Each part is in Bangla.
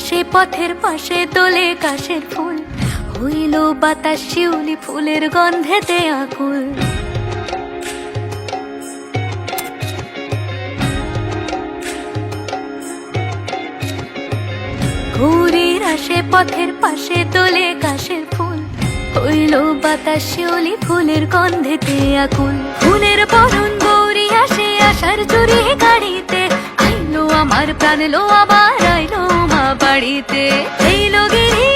ভোরের পথের পাশে তোলে কাশের ফুল। হইল বাতাস, শিউলি ফুলের গন্ধেতে আকুল। ভোরের আসে, পথের পাশে তোলে কাশের ফুল। হইল বাতাস, শিউলি ফুলের গন্ধেতে আকুল। ফুলের বরণ গৌরী আসে আসার চুরি গাড়িতে। আমার প্রাণ লো আবার আইলো মা বাড়িতে। এইলো গিরি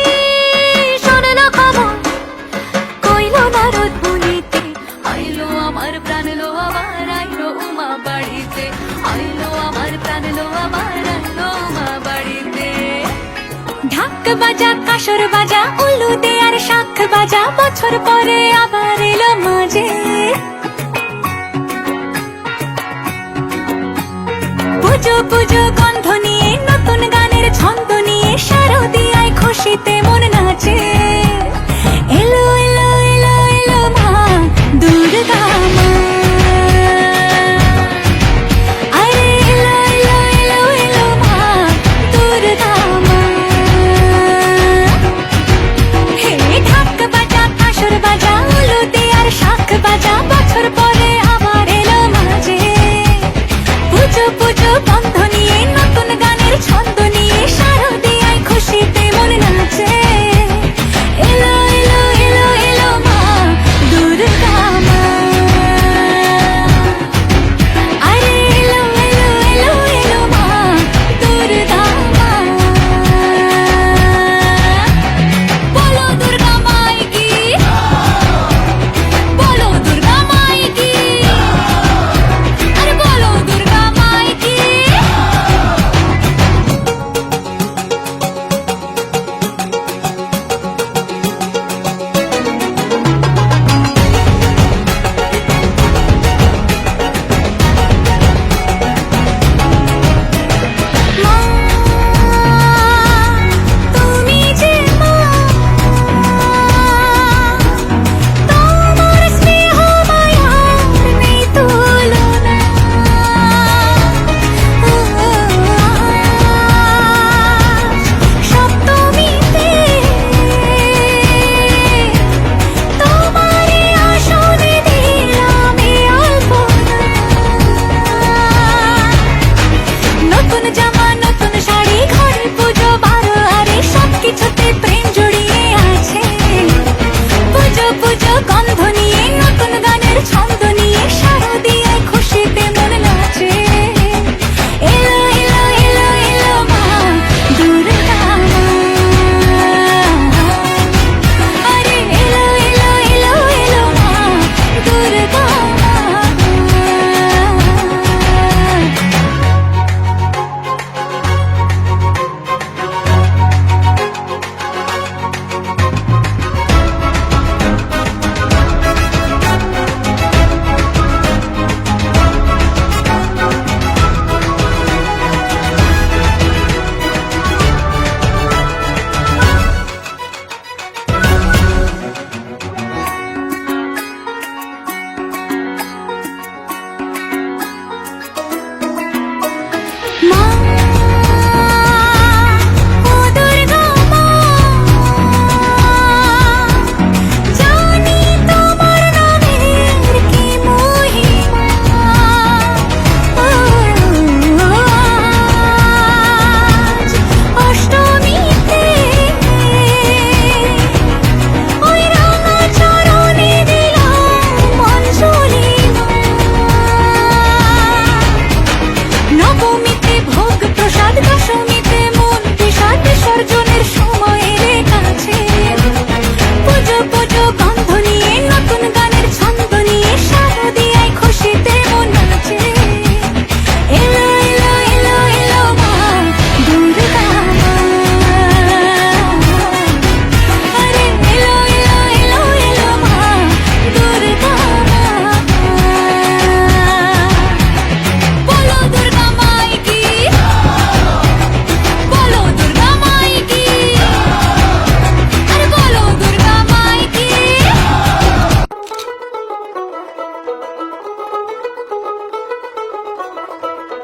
শোনলো খবর, কইলো নারদ মুনিতে। আইলো আমার প্রাণ লো আবার আইলো উমা বাড়িতে। আইলো আমার প্রাণ লো আবার আইলো উমা বাড়িতে। ঢাক বাজা, কাসর বাজা উলুদে আর শাখ বাজা, বছর পরে আবার এলো মাঝে। পুজো পুজো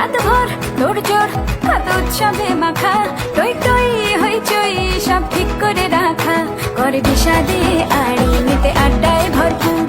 রাতভর তোড়জোড় কত উৎসবে মাখা, টই টই হইচই সব ঠিক করে রাখা। করে বিষাদে আড়ি নিতে আড্ডায় ভরপুর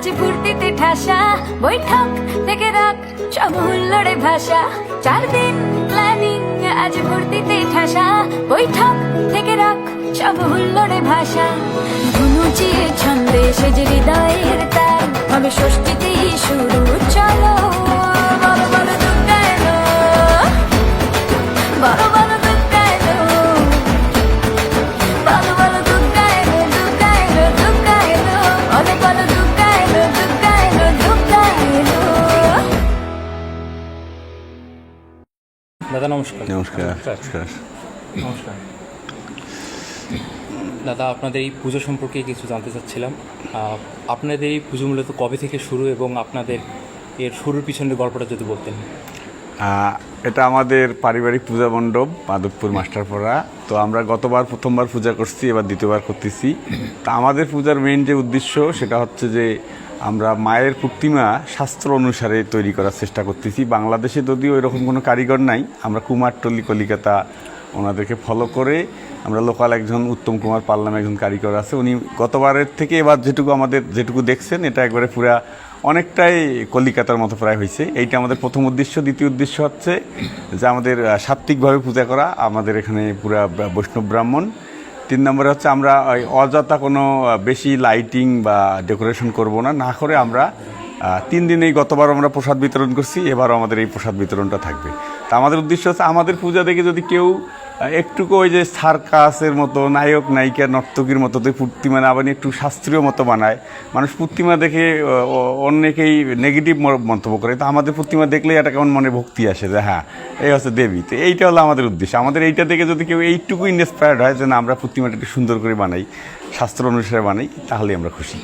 আজ ফুর্তিতে ঠাসা। বৈঠক থেকে রাখ সব হুল্লোড়ে ভাষা চার দিন প্ল্যানিং আজ ফুর্তিতে ঠাসা। বৈঠক থেকে রাখ সব হুল্লোড়ে ভাষা ধুনুচিয়ে ছন্দে সেজে হৃদয়ের তার। হবে ষষ্ঠীতেই শুরু, চলো। দাদা নমস্কার। নমস্কার। নমস্কার। নমস্কার। দাদা আপনাদের এই পুজো সম্পর্কে কিছু জানতে চাচ্ছিলাম। আপনাদের এই পুজো মূলত কবে থেকে শুরু এবং আপনাদের এর শুরুর পিছনের গল্পটা যদি বলতেন। এটা আমাদের পারিবারিক পূজা মণ্ডপ মাধবপুর মাস্টারপাড়া। তো আমরা গতবার প্রথমবার পূজা করছি এবার দ্বিতীয়বার করতেছি। তা আমাদের পূজার মেইন যে উদ্দেশ্য সেটা হচ্ছে যে আমরা মায়ের প্রতিমা শাস্ত্র অনুসারে তৈরি করার চেষ্টা করতেছি। বাংলাদেশে যদিও এরকম কোনো কারিগর নাই, আমরা কুমারটলি কলিকাতা ওনাদেরকে ফলো করে আমরা লোকাল একজন উত্তম কুমার পাল একজন কারিগর আছে। উনি গতবারের থেকে এবার যেটুকু আমাদের যেটুকু দেখছেন, এটা একবারে পুরা অনেকটাই কলিকাতার মতো প্রায় হয়েছে এইটা আমাদের প্রথম উদ্দেশ্য। দ্বিতীয় উদ্দেশ্য হচ্ছে যে আমাদের সাত্ত্বিকভাবে পূজা করা আমাদের এখানে পুরা বৈষ্ণব ব্রাহ্মণ। তিন নম্বরে হচ্ছে আমরা ওই অযথা কোনো বেশি লাইটিং বা ডেকোরেশন করব না। না করে আমরা তিন দিনেই গতবার আমরা প্রসাদ বিতরণ করছি, এবারও আমাদের এই প্রসাদ বিতরণটা থাকবে। তা আমাদের উদ্দেশ্য হচ্ছে আমাদের পূজা দেখে যদি কেউ একটুকু ওই যে সার্কাসের মতো, নায়ক, নায়িকা, নর্তকীর মতো তো প্রতিমা বানিয়ে একটু শাস্ত্রীয় মতো বানায়। মানুষ প্রতিমা দেখে অনেকেই নেগেটিভ মন্তব্য করে। তো আমাদের প্রতিমা দেখলেই একটা কেমন মনে ভক্তি আসে যে হ্যাঁ এই হচ্ছে দেবী। তো এইটা হলো আমাদের উদ্দেশ্য। আমাদের এইটা দেখে যদি কেউ এইটুকু ইন্সপায়ার্ড হয় যে, না, আমরা প্রতিমাটা একটু সুন্দর করে বানাই, শাস্ত্র অনুসারে বানাই, তাহলেই আমরা খুশি।